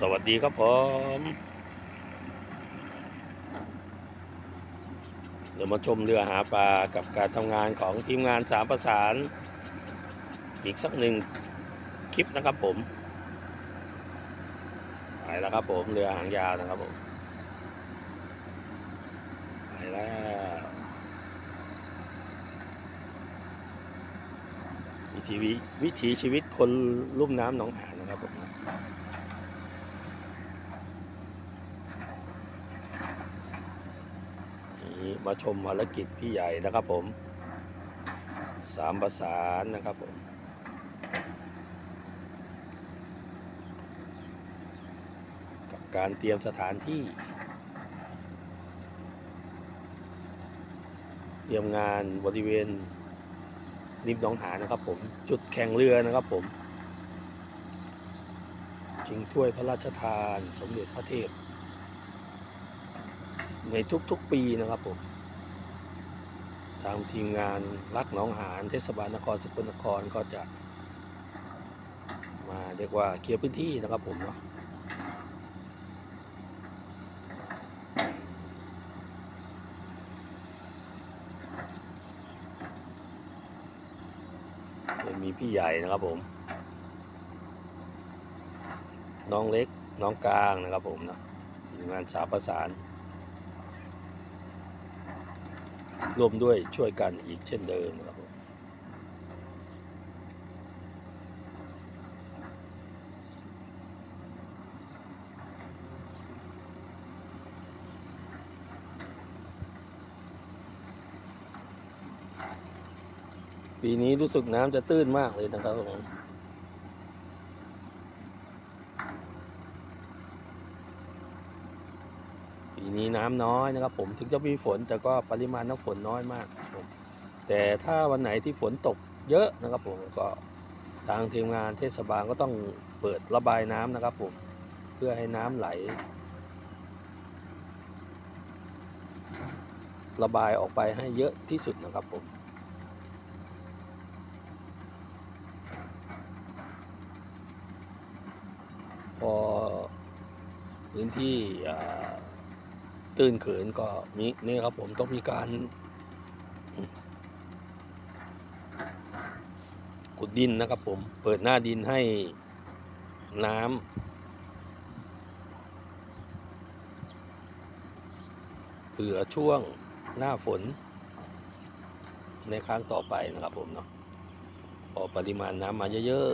สวัสดีครับผมเดี๋ยวมาชมเรือหาปลากับการทำงานของทีมงานสามประสาน อีกสักหนึ่งคลิปนะครับผมไปแล้วครับผมเรือหางยาวนะครับผมไปแล้ววิถีวิถีชีวิตคนลุ่มน้ำหนองหานนะครับผม นี่ มาชมภารกิจพี่ใหญ่นะครับผมสามประสานนะครับผมกับการเตรียมสถานที่ เตรียมงานบริเวณริมหนองหานะครับผม จุดแข่งเรือนะครับผมชิงถ้วยพระราชทาน สมเด็จพระเทพในทุกๆปีนะครับผม ทางทีมงานรักหนองหานเทศบาลนครสกลนครก็จะ มาเรียกว่าเคลียร์พื้นที่นะครับผมเนาะมีพี่ใหญ่นะครับผม น้องเล็กน้องกลางนะครับผมนะทีมงานสามประสาน ร่วมด้วยช่วยกันอีกเช่นเดิมครับผมปีนี้รู้สึกน้ำจะตื้นมากเลยนะครับผม นี้น้ำน้อยนะครับ ผมถึงจะมีฝนแต่ก็ปริมาณน้ำฝนน้อยมากผมแต่ถ้าวันไหนที่ฝนตกเยอะนะครับผมก็ทางทีมงานเทศบาลก็ต้องเปิดระบายน้ำนะครับผมเพื่อให้น้ำไหล ระบายออกไปให้เยอะที่สุดนะครับผมพอพื้นที่ ตื้นเขินก็มีนี่ครับผมต้องมีการขุดดินนะครับผมเปิดหน้าดินให้น้ำเผื่อช่วงหน้าฝน ในครั้งต่อไปนะครับผมเนาะพอปริมาณน้ำมาเยอะ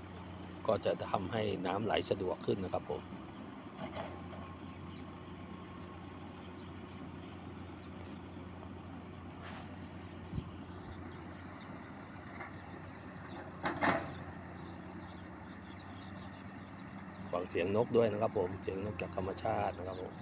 ๆ ก็จะทำให้น้ำไหลสะดวกขึ้นนะครับผม ฟังเสียงนกด้วยนะครับผม เสียงนกจากธรรมชาตินะครับผม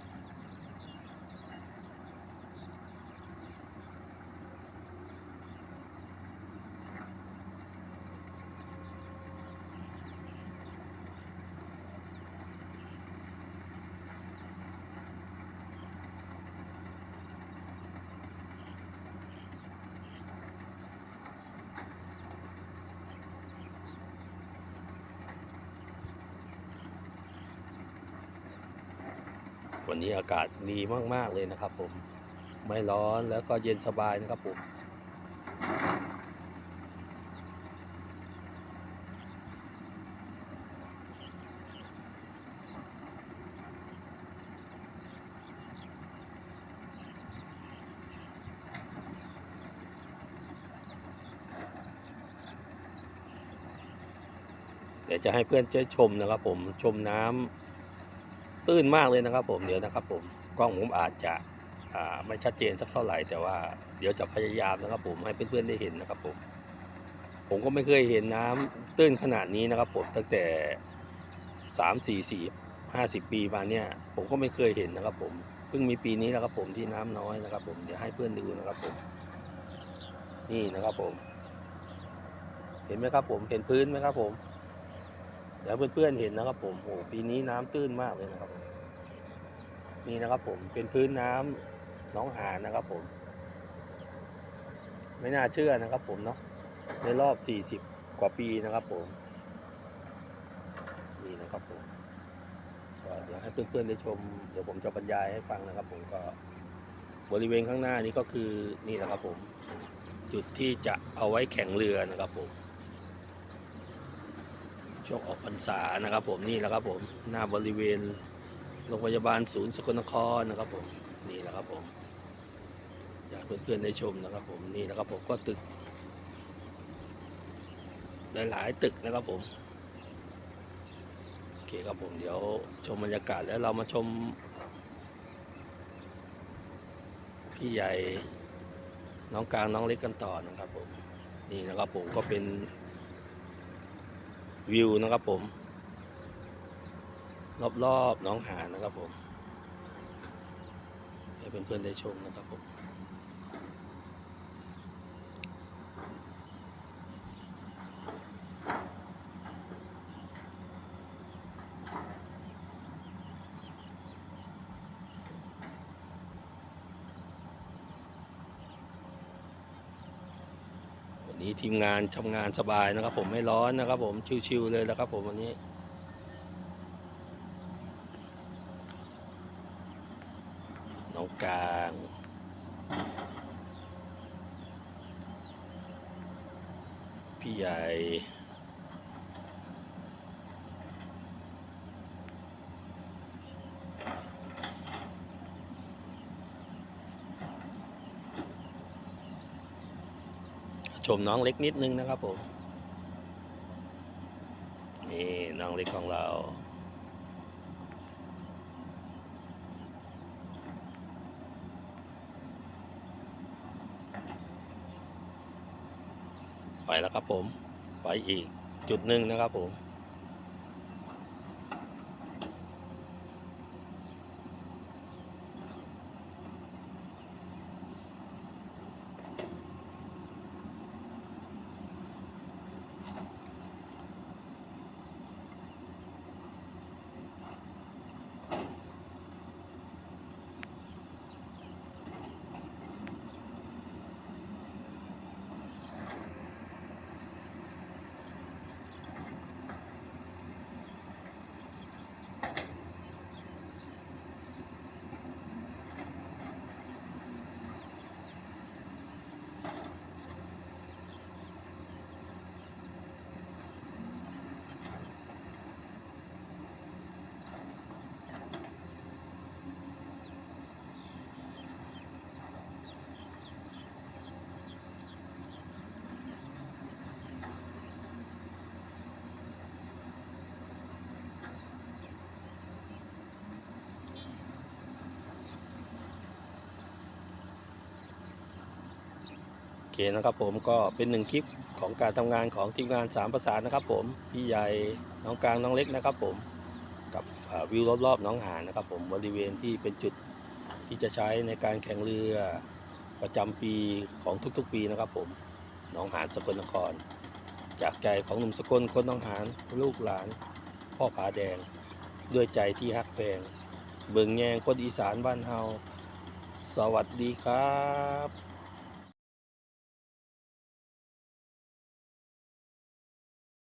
วันนี้อากาศดีมาก ๆ เลยนะครับผม ไม่ร้อนแล้วก็เย็นสบายนะครับผมเดี๋ยวจะให้เพื่อนช่วยชมนะครับผมชมน้ำ ตื้นมากเลยนะครับผมเดี๋ยวนะครับผมกล้องผมอาจจะไม่ชัดเจนสักเท่าไหร่แต่ว่าเดี๋ยวจะพยายามนะครับผมให้เพื่อนๆได้เห็นนะครับผมผมก็ไม่เคยเห็นน้ำตื้นขนาดนี้นะครับผมตั้งแต่สามสี่สี่ห้าสิบปีมาเนี่ยผมก็ไม่เคยเห็นนะครับผมเพิ่งมีปีนี้นะครับผมที่น้ำน้อยนะครับผมเดี๋ยวให้เพื่อนดูนะครับผมนี่นะครับผม เห็นไหมครับผมเห็นพื้นไหมครับผม เดี๋ยวเพื่อนๆเห็นนะครับ ผมโอ้โหปีนี้น้ำตื้นมากเลยนะครับ นี่นะครับ ผมเป็นพื้นน้ำหนองหานนะครับ ผม ไม่น่าเชื่อนะครับ ผมเนาะในรอบ40กว่าปีนะครับ ผมนี่นะครับผมก็เดี๋ยวให้เพื่อนๆได้ชม เดี๋ยวผมจะบรรยายให้ฟังนะครับ ผมก็บริเวณข้างหน้านี้ก็คือนี่นะครับ ผม จุดที่จะเอาไว้แข่งเรือนะครับ ผม ช่วงออกพรรษานะครับผมนี่แหละครับผมหน้าบริเวณโรงพยาบาลศูนย์สกลนครนะครับผมนี่แหละครับผมอยากเพื่อนๆได้ชมนะครับผมนี่แหละครับผมก็ตึกหลายๆตึกนะครับผมโอเคครับผมเดี๋ยวชมบรรยากาศแล้วเรามาชม พี่ใหญ่น้องกลางน้องเล็กกันต่อนะครับผมนี่นะครับผมก็เป็น วิวนะครับผม รอบๆน้องหานนะครับผม ให้เพื่อนๆได้ชมนะครับผม ทีมงานทำงานสบายนะครับ ผมไม่ร้อนนะครับ ผมชิวๆเลยนะครับผมวันนี้น้องกลางพี่ใหญ่ ชมน้องเล็กนิดนึงนะครับผม นี่น้องเล็กของเรา ไปแล้วครับผม ไปอีกจุดหนึ่งนะครับผม เคนะครับผมก็เป็นหนึ่งคลิปของการทำงานของทีมงานสามประสานนะครับ ผมพี่ใหญ่น้องกลางน้องเล็กนะครับ ผมกับวิวรอบๆน้องหานนะครับ ผมบริเวณที่เป็นจุดที่จะใช้ในการแข่งเรือประจำปีของทุกๆปีนะครับ ผมน้องหานสกลนคร จากใจของหนุ่มสกลคนน้องหานลูกหลาน พ่อผาแดง ด้วยใจที่ฮักแพงเบิ่งแยงคนอีสานบ้านเฮาสวัสดีครับ